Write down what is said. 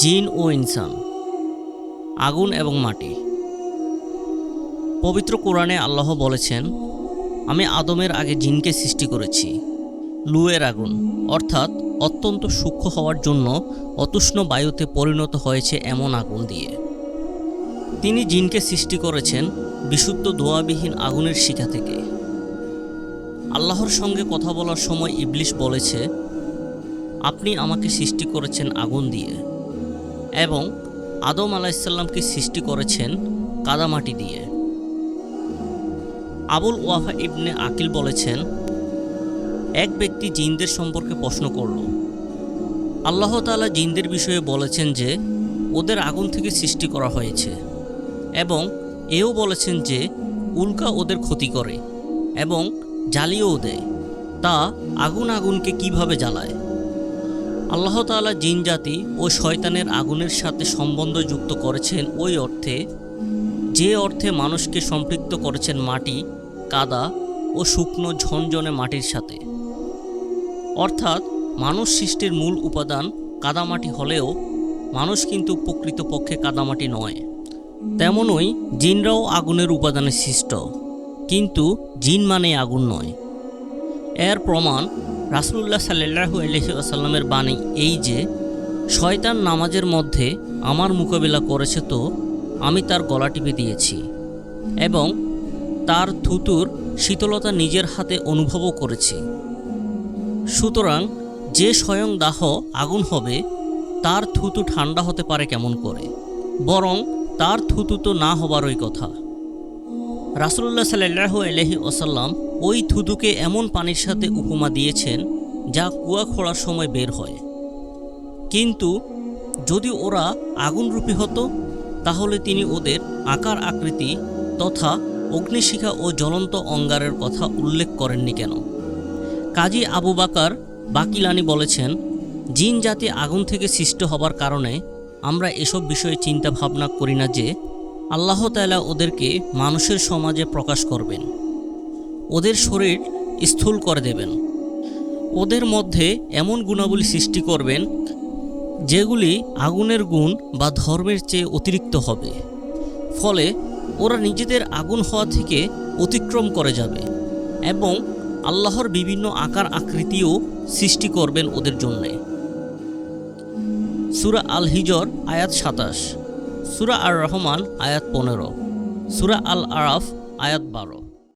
জিন ও ইনসান, আগুন এবং মাটি। পবিত্র কোরআনে আল্লাহ বলেছেন, আমি আদমের আগে জিনকে সৃষ্টি করেছি, লুয়ের আগুন। অর্থাৎ অত্যন্ত সূক্ষ্ম হওয়ার জন্য অতুষ্ণ বায়ুতে পরিণত হয়েছে এমন আগুন দিয়ে। তিনি জিনকে সৃষ্টি করেছেন বিশুদ্ধ দোয়াবিহীন আগুনের শিখা থেকে। আল্লাহর সঙ্গে কথা বলার সময় ইবলিশ বলেছে, আপনি আমাকে সৃষ্টি করেছেন আগুন দিয়ে। এবং আদম আলাইসাল্লামকে সৃষ্টি করেছেন কাদামাটি দিয়ে। আবুল ওয়াফা ইবনে আকিল বলেছেন, এক ব্যক্তি জিনদের সম্পর্কে প্রশ্ন করল। আল্লাহ তাআলা জিনদের বিষয়ে বলেছেন যে, ওদের আগুন থেকে সৃষ্টি করা হয়েছে এবং এও বলেছেন যে, উল্কা ওদের ক্ষতি করে এবং জ্বালিয়েও দেয়। তা আগুন আগুনকে কীভাবে জ্বালায়? আল্লাহ তাআলা জিন জাতি ও শয়তানের আগুনের সাথে সম্বন্ধ যুক্ত করেছেন ওই অর্থে, যে অর্থে মানুষকে সম্পৃক্ত করেছেন মাটি, কাদা ও শুকনো ঝনঝনে মাটির সাথে। অর্থাৎ মানুষ সৃষ্টির মূল উপাদান কাদামাটি হলেও মানুষ কিন্তু প্রকৃতপক্ষে কাদামাটি নয়। তেমনই জিনরাও আগুনের উপাদানে সৃষ্ট, কিন্তু জিন মানে আগুন নয়। এর প্রমাণ রাসুল্লাহ সাল্লাহু আলহি আসাল্লামের বাণী এই যে, শয়তান নামাজের মধ্যে আমার মোকাবিলা করেছে তো, আমি তার গলা টিপে দিয়েছি। এবং তার থুতুর শীতলতা নিজের হাতে অনুভবও করেছি। সুতরাং যে স্বয়ং দাহ আগুন হবে, তার থুতু ঠান্ডা হতে পারে কেমন করে? বরং তার থুতু তো না হবারই কথা। রাসুল্লাহ সাল্লাহ আলহি ওসাল্লাম ওই থুতুকে এমন পানির সাথে উপমা দিয়েছেন যা কুয়া খোঁড়ার সময় বের হয়। কিন্তু যদি ওরা আগুনরূপী হতো, তাহলে তিনি ওদের আকার আকৃতি তথা অগ্নিশিখা ও জ্বলন্ত অঙ্গারের কথা উল্লেখ করেননি কেন? কাজী আবু বাকার বাকিলানি বলেছেন, জিন জাতি আগুন থেকে সৃষ্ট হবার কারণে আমরা এসব বিষয়ে চিন্তা ভাবনা করি না যে আল্লাহ তালা ওদেরকে মানুষের সমাজে প্রকাশ করবেন। ওদের শরীর স্থূল করে দেবেন। ওদের মধ্যে এমন গুণাবলী সৃষ্টি করবেন, যেগুলি আগুনের গুণ বা ধর্মের চেয়ে অতিরিক্ত হবে। ফলে ওরা নিজেদের আগুন হওয়া থেকে অতিক্রম করে যাবে এবং আল্লাহর বিভিন্ন আকার আকৃতিও সৃষ্টি করবেন ওদের জন্যে। সুরা আল হিজর আয়াত সাতাশ। সুরা আর রহমান আয়াত পনেরো। সুরা আল আরাফ আয়াত বারো।